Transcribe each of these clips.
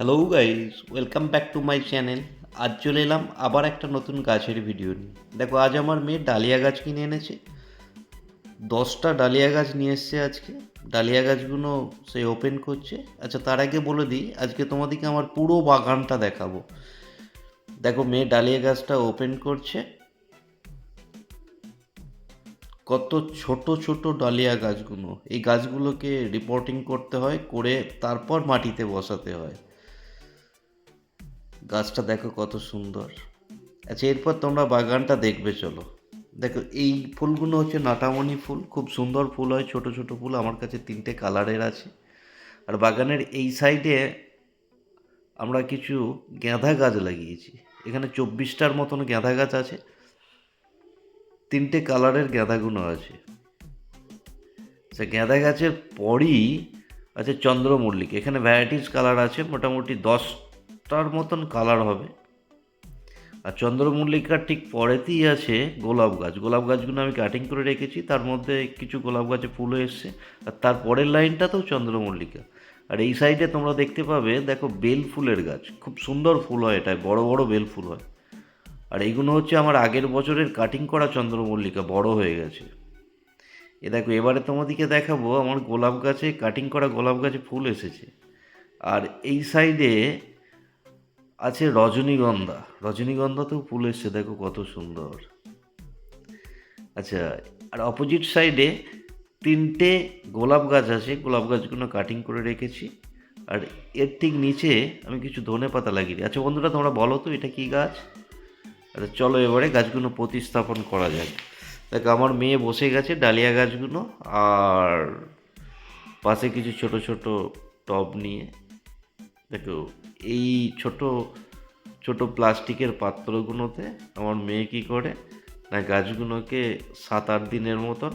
Hello guys welcome back to my channel আজ চলে এলাম আবার একটা নতুন গাছের ভিডিও নিয়ে। দেখো, আজ আমার মেয়ে ডালিয়া গাছ কিনে এনেছে। দশটা ডালিয়া গাছ নিয়ে এসছে আজকে। ডালিয়া গাছগুলো সে ওপেন করছে। আচ্ছা তার আগে বলে দিই, আজকে তোমাদেরকে আমার পুরো বাগানটা দেখাবো। দেখো, মেয়ে ডালিয়া গাছটা ওপেন করছে। কত ছোট ছোট ডালিয়া গাছগুলো। এই গাছগুলোকে রিপোর্টিং করতে হয়, করে তারপর মাটিতে বসাতে হয়। গাছটা দেখো কত সুন্দর। আচ্ছা এরপর তোমরা বাগানটা দেখবে, চলো। দেখো, এই ফুলগুলো হচ্ছে নাটামণি ফুল। খুব সুন্দর ফুল হয়, ছোট ছোট ফুল। আমার কাছে তিনটে কালারের আছে। আর বাগানের এই সাইডে আমরা কিছু গাঁদা গাছ লাগিয়েছি। এখানে চব্বিশটার মতন গাঁদা গাছ আছে। তিনটে কালারের গাঁদাগুলো আছে। সে গাঁদা গাছের পরই আছে চন্দ্রমল্লিক। এখানে ভ্যারাইটিস কালার আছে, মোটামুটি দশটার মতন কালার হবে। আর চন্দ্রমল্লিকার ঠিক পরেতেই আছে গোলাপ গাছ। গোলাপ গাছগুলো আমি কাটিং করে রেখেছি, তার মধ্যে কিছু গোলাপ গাছে ফুলও এসছে। আর তার পরের লাইনটাতেও চন্দ্রমল্লিকা। আর এই সাইডে তোমরা দেখতে পাবে, দেখো বেল ফুলের গাছ। খুব সুন্দর ফুল হয় এটায়, বড় বড় বেল ফুল হয়। আর এইগুলো হচ্ছে আমার আগের বছরের কাটিং করা চন্দ্রমল্লিকা, বড় হয়ে গেছে। এ দেখো, এবারে তোমাদেরকে দেখাবো, আমার গোলাপ গাছে কাটিং করা গোলাপ গাছে ফুল এসেছে। আর এই সাইডে আছে রজনীগন্ধা। রজনীগন্ধাতেও ফুল এসছে, দেখো কত সুন্দর। আচ্ছা আর অপোজিট সাইডে তিনটে গোলাপ গাছ আছে, গোলাপ গাছগুলো কাটিং করে রেখেছি। আর এর ঠিক নিচে আমি কিছু ধনে পাতা লাগিয়ে। আচ্ছা বন্ধুরা, তোমরা বলো তো, এটা কি গাছ? আচ্ছা চলো এবারে গাছগুলো প্রতিস্থাপন করা যাক। দেখো, আমার মেয়ে বসে গেছে ডালিয়া গাছগুলো, আর পাশে কিছু ছোট ছোট টব নিয়ে। দেখো, এই ছোট ছোট প্লাস্টিকের পাত্রগুলোতে আমার মেয়ে কী করে, না গাছগুলোকে সাত আট দিনের মতন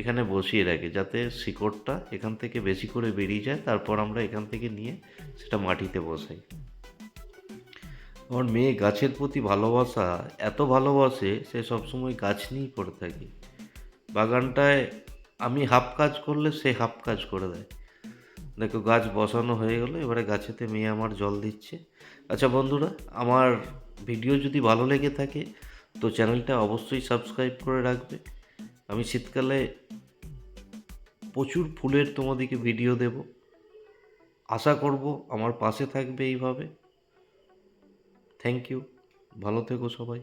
এখানে বসিয়ে রাখে, যাতে শিকড়টা এখান থেকে বেশি করে বেরিয়ে যায়, তারপর আমরা এখান থেকে নিয়ে সেটা মাটিতে বসাই। আমার মেয়ে গাছের প্রতি ভালোবাসা, এত ভালোবাসে সে সবসময় গাছ নিয়েই পড়ে থাকে। বাগানটায় আমি হাফ কাজ করলে সে হাফ কাজ করে দেয়। দেখো, গাছ বসানো হয়ে গেলো, এবারে গাছেতে মেয়ে আমার জল দিচ্ছে। আচ্ছা বন্ধুরা, আমার ভিডিও যদি ভালো লেগে থাকে, তো চ্যানেলটা অবশ্যই সাবস্ক্রাইব করে রাখবে। আমি শীতকালে প্রচুর ফুলের তোমাদেরকে ভিডিও দেব। আশা করব আমার পাশে থাকবে এইভাবে। থ্যাংক ইউ ভালো থেকো সবাই।